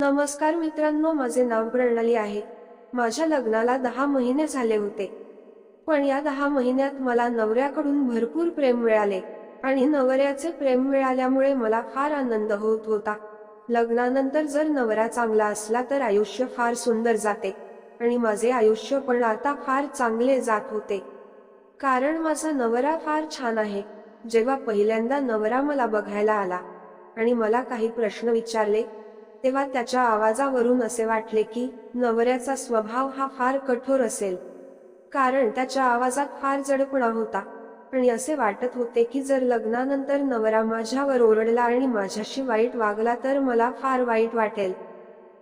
नमस्कार मित्रांनो माझे नाव प्रणाली आहे. माझ्या लग्नाला दहा महिने झाले होते. पण या दहा महिन्यात मला नवऱ्याकडून भरपूर प्रेम मिळाले आणि नवऱ्याचे प्रेम मिळाल्यामुळे मला फार आनंद होत होता. लग्नानंतर जर नवरा चांगला असला तर आयुष्य फार सुंदर जाते आणि माझे आयुष्य पण आता फार चांगले जात होते. कारण माझा नवरा फार छान आहे. जेव्हा पहिल्यांदा नवरा मला बघायला आला आणि मला काही प्रश्न विचारले तेव्हा त्याच्या आवाजावरून असे वाटले की नवऱ्याचा स्वभाव हा फार कठोर असेल. कारण त्याच्या आवाजात फार जडपणा होता. आणि असे वाटत होते की जर लग्नानंतर नवरा माझ्यावर ओरडला आणि माझ्याशी वाईट वागला तर मला फार वाईट वाटेल.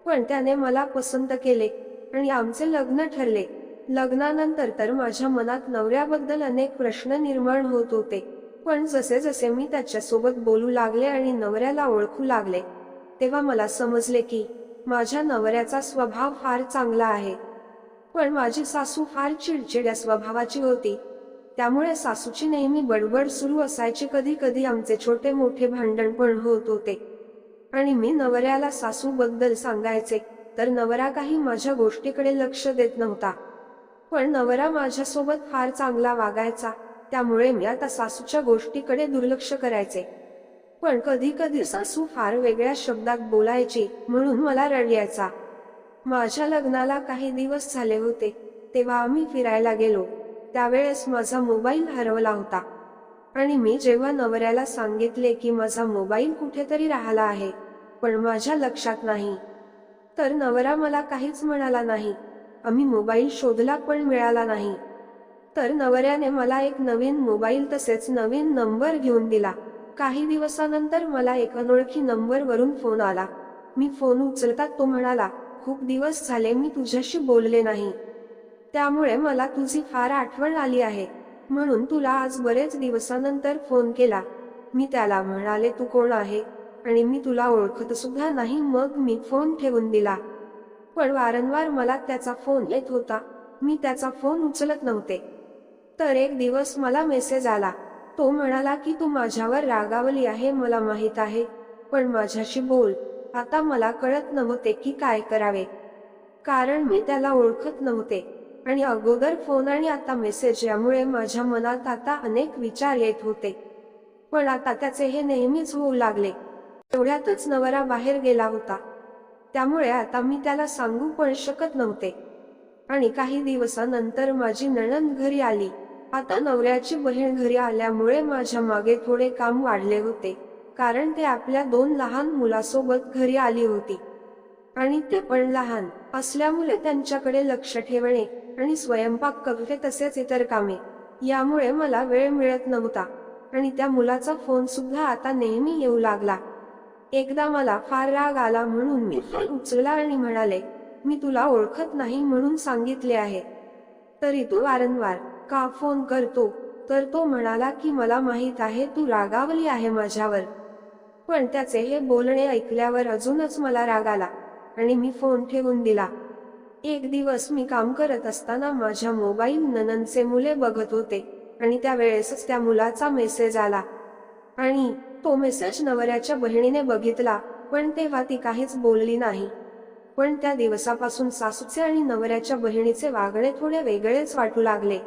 पण त्याने मला पसंत केले. आणि आमचे लग्न ठरले. लग्नानंतर तर माझ्या मनात नवऱ्याबद्दल अनेक प्रश्न निर्माण होत होते. पण जसे जसे मी त्याच्यासोबत बोलू लागले आणि नवऱ्याला ओळखू लागले तेव्हा मला समजले की माझ्या नवऱ्याचा स्वभाव फार चांगला आहे. पण माझी सासू फार चिडचिड्या स्वभावाची होती. त्यामुळे सासूची नेहमी बडबड सुरू असायची कधी कधी आमचे छोटे मोठे भांडण पण होत होते. आणि मी नवऱ्याला सासूबद्दल सांगायचे तर नवरा काही माझ्या गोष्टीकडे लक्ष देत नव्हता. पण नवरा माझ्यासोबत फार चांगला वागायचा त्यामुळे मी आता सासूच्या गोष्टीकडे दुर्लक्ष करायचे. पण कधी कधी सासू फार वेगळ्या शब्दात बोलायची म्हणून मला रडल्याचा. माझ्या लग्नाला काही दिवस झाले होते तेव्हा आम्ही फिरायला गेलो. त्यावेळेस माझा मोबाईल हरवला होता. आणि मी जेव्हा नवऱ्याला सांगितले की माझा मोबाईल कुठेतरी राहिला आहे पण माझ्या लक्षात नाही. तर नवरा मला काहीच म्हणाला नाही. आम्ही मोबाईल शोधला पण मिळाला नाही. तर नवऱ्याने मला एक नवीन मोबाईल तसेच नवीन नंबर घेऊन दिला. काही दिवसानंतर मला एक अनोळखी नंबर वरून फोन आला. मी फोन उचलता तो म्हणाला खूप दिवस झाले मी तुझ्याशी बोलले नाही. त्यामुळे मला तुझी फार आठवण आली आहे. म्हणून तुला आज बरेच दिवसानंतर फोन केला. मी त्याला म्हणाले तू कोण आहे? आणि मी तुला ओळखत सुद्धा नाही. मग मी फोन ठेवून दिला. पण वारंवार मला त्याचा फोन येत होता. मी त्याचा फोन उचलत नव्हते. तर एक दिवस मला मेसेज आला. तो म्हणाला की तू माझ्यावर रागावली आहे मला माहीत आहे. पण माझ्याशी बोल. आता मला कळत नव्हते की काय करावे. कारण मी त्याला ओळखत नव्हते. आणि अगोदर फोन आणि आता मेसेज यामुळे माझ्या मनात आता अनेक विचार येत होते. पण आता त्याचे हे नेहमीच होऊ लागले. तेवढ्यातच नवरा बाहेर गेला होता. त्यामुळे आता मी त्याला सांगू पण शकत नव्हते. आणि काही दिवसानंतर माझी नणंद घरी आली. आता नवऱ्याची बहीण घरी आल्यामुळे माझ्या मागे थोडे काम वाढले होते कारण ते आपल्या दोन लहान मुलासोबत घरी आली होती. आणि ते पण लहान असल्यामुळे त्यांच्याकडे लक्ष ठेवणे आणि स्वयंपाक करणे तसेच इतर कामे यामुळे मला वेळ मिळत नव्हता. आणि त्या मुलाचा फोन सुद्धा आता नेहमी येऊ लागला. एकदा मला फार राग आला म्हणून मी फोन उचलला आणि म्हणाले मी तुला ओळखत नाही म्हणून सांगितले आहे. तरी तू वारंवार का फोन करतो? तर तो म्हणाला की मला माहीत आहे तू रागावली आहे माझ्यावर. पण त्याचे हे बोलणे ऐकल्यावर अजूनच मला राग आला आणि मी फोन ठेवून दिला. एक दिवस मी काम करत असताना माझ्या मोबाईल नननचे मुले बघत होते आणि त्यावेळेसच त्या मुलाचा मेसेज आला. आणि तो मेसेज नवऱ्याच्या बहिणीने बघितला पण तेव्हा ती काहीच बोलली नाही. पण त्या दिवसापासून सासूचे आणि नवऱ्याच्या बहिणीचे वागणे थोडे वेगळेच वाटू लागले.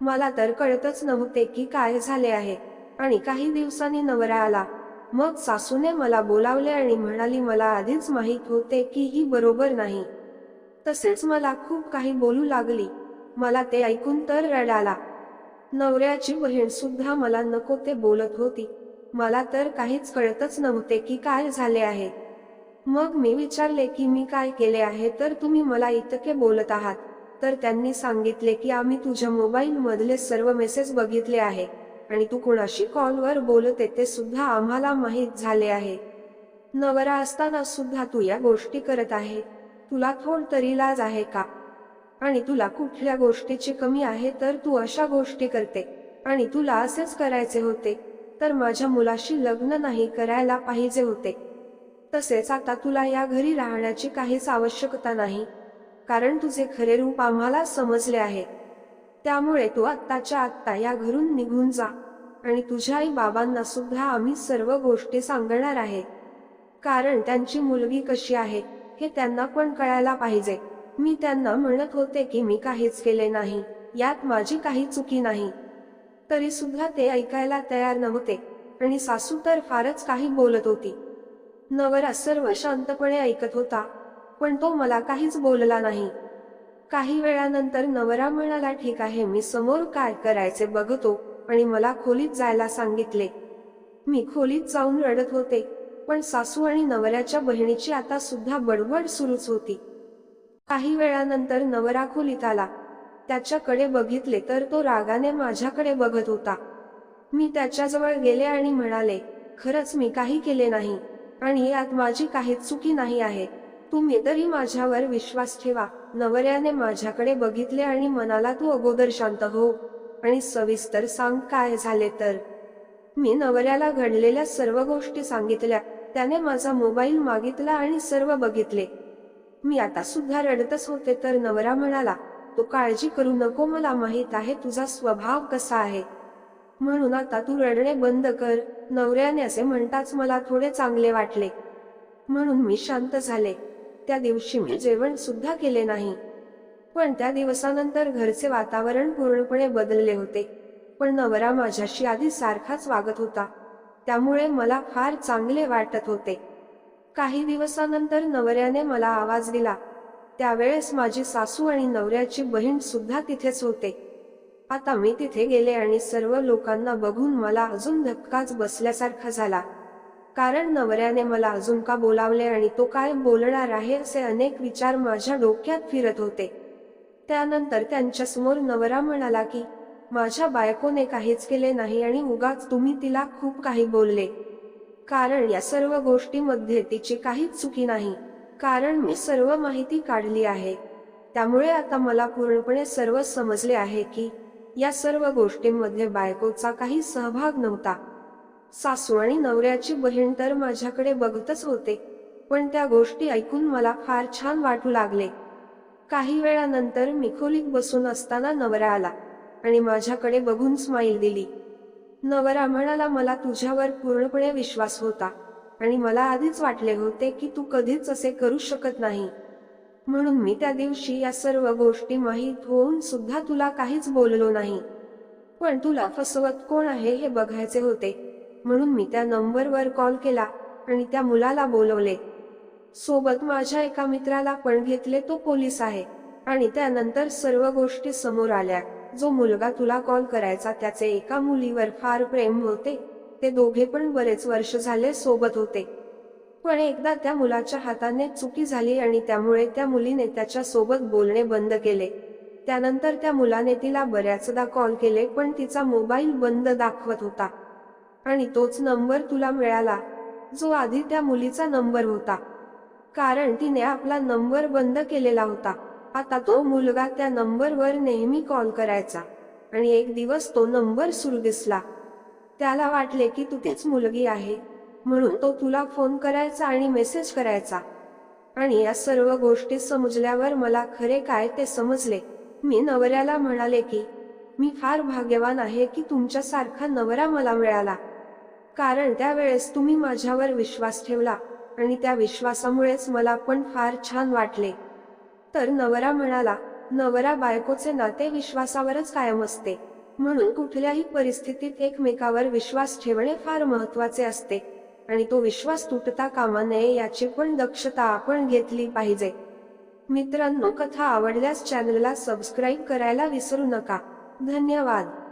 मला तर कळतच नव्हते की काय झाले आहे. आणि काही दिवसांनी नवरा आला. मग सासूने मला बोलावले आणि म्हणाली मला आधीच माहीत होते की ही बरोबर नाही. तसेच मला खूप काही बोलू लागली. मला ते ऐकून तर रड आला. नवऱ्याची बहीण सुद्धा मला नको ते बोलत होती. मला तर काहीच कळतच नव्हते की काय झाले आहे. मग मी विचारले की मी काय केले आहे तर तुम्ही मला इतके बोलत आहात. तर त्यांनी सांगितले की आम्ही तुझ्या मोबाईल मधले सर्व मेसेज बघितले आहे आणि तू कुणाशी कॉलवर बोलते ते सुद्धा आम्हाला माहीत झाले आहे. नवरा असताना सुद्धा तू या गोष्टी करत आहे. तुला थोड तरी लाज आहे का? आणि तुला कुठल्या गोष्टीची कमी आहे तर तू अशा गोष्टी करते. आणि तुला असेच करायचे होते. तर माझ्या मुलाशी लग्न नाही करायला पाहिजे होते. तसेच आता तुला या घरी राहण्याची काहीच आवश्यकता नाही. कारण तुझे खरे रूप आम्हाला समजले आहे. त्यामुळे तू आत्ताच्या आत्ता या घरून निघून जा. आणि तुझ्या आई बाबांना सुद्धा आम्ही सर्व गोष्टी सांगणार आहे. कारण त्यांची मुलगी कशी आहे हे त्यांना पण कळायला पाहिजे. मी त्यांना म्हणत होते की मी काहीच केले नाही यात माझी काही चुकी नाही. तरी सुद्धा ते ऐकायला तयार नव्हते आणि सासू तर फारच काही बोलत होती. नवरा सर्व शांतपणे ऐकत होता. पण तो मला काहीच बोलला नाही. काही वेळानंतर नवरा म्हणाला ठीक आहे मी समोर काय करायचे बघतो. आणि मला खोलीत जायला सांगितले. मी खोलीत जाऊन रडत होते पण सासू आणि नवऱ्याच्या बहिणीची आता सुद्धा बडबड सुरूच होती. काही वेळानंतर नवरा खोलीत आला. त्याच्याकडे बघितले तर तो रागाने माझ्याकडे बघत होता. मी त्याच्याजवळ गेले आणि म्हणाले खरंच मी काही केले नाही. आणि यात माझी काही चुकी नाही आहे. तुम्ही तरी माझ्यावर विश्वास ठेवा. नवऱ्याने माझ्याकडे बघितले आणि मनाला तू अगोदर शांत हो. आणि सविस्तर सांग काय झाले तर. मी नवऱ्याला घडलेल्या सर्व गोष्टी सांगितल्या. त्याने माझा मोबाईल मागितला आणि सर्व बघितले. मी आता सुद्धा रडतच होते तर नवरा म्हणाला तू काळजी करू नको मला माहीत आहे तुझा स्वभाव कसा आहे. म्हणून आता तू रडणे बंद कर. नवऱ्याने असे म्हणताच मला थोडे चांगले वाटले. म्हणून मी शांत झाले. त्या दिवशी मी जेवण सुद्धा केले नाही. पण त्या दिवसानंतर घरचे वातावरण पूर्णपणे बदलले होते. पण नवरा माझ्याशी आधी सारखाच वागत होता. त्यामुळे मला फार चांगले वाटत होते. काही दिवसानंतर नवऱ्याने मला आवाज दिला. त्यावेळेस माझी सासू आणि नवऱ्याची बहीण सुद्धा तिथेच होते. आता मी तिथे गेले आणि सर्व लोकांना बघून मला अजून धक्काच बसल्यासारखा झाला. कारण नवऱ्याने मला अजून का बोलावले आणि तो काय बोलणार आहे असे अनेक विचार माझ्या डोक्यात फिरत होते. त्यानंतर त्यांच्यासमोर नवरा म्हणाला की माझ्या बायकोने काहीच केले नाही आणि उगाच तुम्ही तिला खूप काही बोलले. कारण या सर्व गोष्टीमध्ये तिची काहीच चुकी नाही. कारण मी सर्व माहिती काढली आहे. त्यामुळे आता मला पूर्णपणे सर्व समजले आहे की या सर्व गोष्टींमध्ये बायकोचा काही सहभाग नव्हता. सासू आणि नवऱ्याची बहीण तर माझ्याकडे बघतच होते पण त्या गोष्टी ऐकून मला फार छान वाटू लागले. काही वेळानंतर मी खोलीत बसून असताना नवरा आला आणि माझ्याकडे बघून स्माईल दिली. नवरा म्हणाला मला तुझ्यावर पूर्णपणे विश्वास होता आणि मला आधीच वाटले होते की तू कधीच असे करू शकत नाही. म्हणून मी त्या दिवशी या सर्व गोष्टी माहीत होऊन सुद्धा तुला काहीच बोललो नाही. पण तुला फसवत कोण आहे हे बघायचे होते. म्हणून मी त्या नंबरवर कॉल केला आणि त्या मुलाला बोलवले. सोबत माझ्या एका मित्राला पण घेतले तो पोलीस आहे आणि त्यानंतर सर्व गोष्टी समोर आल्या. जो मुलगा तुला कॉल करायचा त्याचे एका मुलीवर फार प्रेम होते. ते दोघे पण बरेच वर्ष झाले सोबत होते. पण एकदा त्या मुलाच्या हाताने चुकी झाली आणि त्यामुळे त्या मुलीने त्याच्या सोबत बोलणे बंद केले. त्यानंतर त्या मुलाने तिला बऱ्याचदा कॉल केले पण तिचा मोबाईल बंद दाखवत होता. आणि तोच नंबर तुला मिळाला. जो आधी त्या मुलीचा नंबर होता. कारण तिने आपला नंबर बंद केलेला होता. आता तो मुलगा त्या नंबरवर नेहमी कॉल करायचा. आणि एक दिवस तो नंबर सुरू दिसला. त्याला वाटले की तू तीच मुलगी आहे. म्हणून तो तुला फोन करायचा आणि मेसेज करायचा. आणि या सर्व गोष्टी समजल्यावर मला खरे काय ते समजले. मी नवऱ्याला म्हणाले की मी फार भाग्यवान आहे की तुमच्यासारखा नवरा मला मिळाला. कारण त्यावेळेस तुम्ही माझ्यावर विश्वास ठेवला आणि त्या विश्वासामुळेच मला पण फार छान वाटले. तर नवरा म्हणाला नवरा बायकोचे नाते विश्वासावरच कायम असते. म्हणून कुठल्याही परिस्थितीत एकमेकावर विश्वास ठेवणे फार महत्त्वाचे असते आणि तो विश्वास तुटता कामा नये याची पण दक्षता आपण घेतली पाहिजे. मित्रांनो कथा आवडल्यास चॅनलला सबस्क्राईब करायला विसरू नका. धन्यवाद.